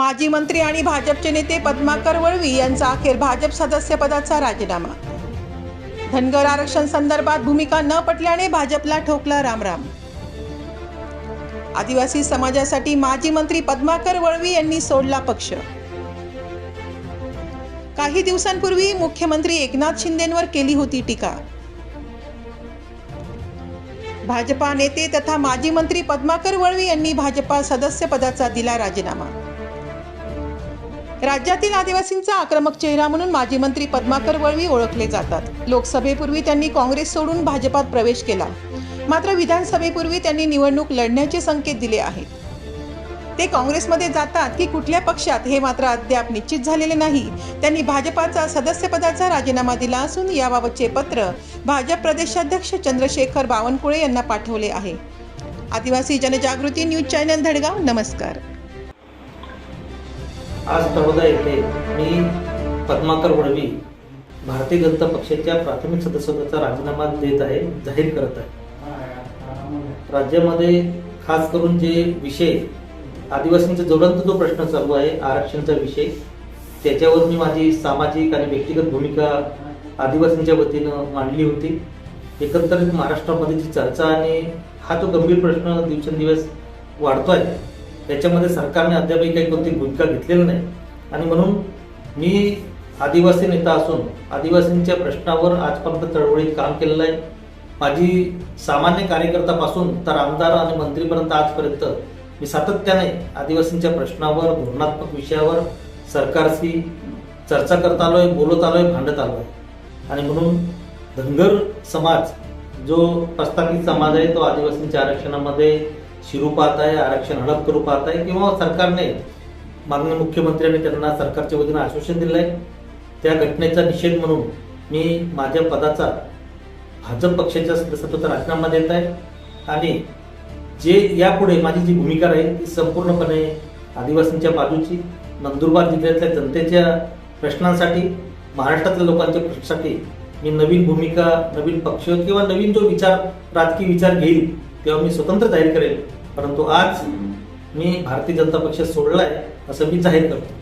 माजी मंत्री आणि भाजपचे नेते पद्माकर वळवी यांचा अखेर भाजप सदस्यपदाचा राजीनामा. धनगर आरक्षण संदर्भात भूमिका न पटल्याने भाजपला ठोकला रामराम. आदिवासी समाजासाठी माजी मंत्री पद्माकर वळवी यांनी सोडला पक्ष. काही दिवसांपूर्वी मुख्यमंत्री एकनाथ शिंदेंवर केली होती टीका. भाजपा नेते तथा माजी मंत्री पद्माकर वळवी यांनी भाजपा सदस्यपदाचा दिला राजीनामा. राज्यातील आदिवासींचा आक्रमक चेहरा म्हणून माजी मंत्री पद्माकर वळवी ओळखले जातात. लोकसभेपूर्वी त्यांनी काँग्रेस सोडून भाजपात प्रवेश केला. मात्र विधानसभेपूर्वी त्यांनी निवडणूक लढण्याचे संकेत दिले आहेत. ते काँग्रेसमध्ये जातात की कुठल्या पक्षात हे मात्र अद्याप निश्चित झालेले नाही. त्यांनी भाजपाचा सदस्यपदाचा राजीनामा दिला असून याबाबतचे पत्र भाजप प्रदेशाध्यक्ष चंद्रशेखर बावनकुळे यांना पाठवले आहे. आदिवासी जनजागृती न्यूज चॅनल धडगाव नमस्कार. आज तळोदा येथे मी पद्माकर वळवी भारतीय जनता पक्षाच्या प्राथमिक सदस्यत्वाचा राजीनामा देत आहे जाहीर करत आहे. राज्यामध्ये खास करून जे विषय आदिवासींचा ज्वलंत जो प्रश्न चालू आहे आरक्षणचा विषय त्याच्यावर मी माझी सामाजिक आणि व्यक्तिगत भूमिका आदिवासींच्या वतीनं मांडली होती. एकंदरीत महाराष्ट्रामध्ये जी चर्चा आणि हा जो गंभीर प्रश्न दिवसेंदिवस वाढतो आहे त्याच्यामध्ये सरकारने अद्यापही काही कोणती भूमिका घेतलेली नाही. आणि म्हणून मी आदिवासी नेता असून आदिवासींच्या प्रश्नावर आजपर्यंत चळवळीत काम केलेलं आहे. माझी सामान्य कार्यकर्तापासून तर आमदार आणि मंत्रीपर्यंत आजपर्यंत मी सातत्याने आदिवासींच्या प्रश्नावर धोरणात्मक विषयावर सरकारशी चर्चा करत आलोय बोलत आलोय भांडत आलोय. आणि म्हणून धनगर समाज जो प्रस्थापित समाज आहे तो आदिवासींच्या आरक्षणामध्ये शिरू पाहत आहे आरक्षण हडप करू पाहत आहे किंवा सरकारने माननीय मुख्यमंत्र्यांनी त्यांना सरकारच्या वतीनं आश्वासन दिलं आहे त्या घटनेचा निषेध म्हणून मी माझ्या पदाचा भाजप पक्षाच्या सदस्यत्वाचा राजीनामा देत आहे आणि जे यापुढे माझी जी भूमिका राहील ती संपूर्णपणे आदिवासींच्या बाजूची नंदुरबार जिल्ह्यातल्या जनतेच्या प्रश्नांसाठी महाराष्ट्रातल्या लोकांच्या प्रश्नांसाठी मी नवीन भूमिका नवीन पक्ष किंवा नवीन जो विचार राजकीय विचार घेईल तेव्हा मी स्वतंत्र जाहीर करेल परंतु आज मी भारतीय जनता पक्ष सोडलाय असं मी जाहीर करतो.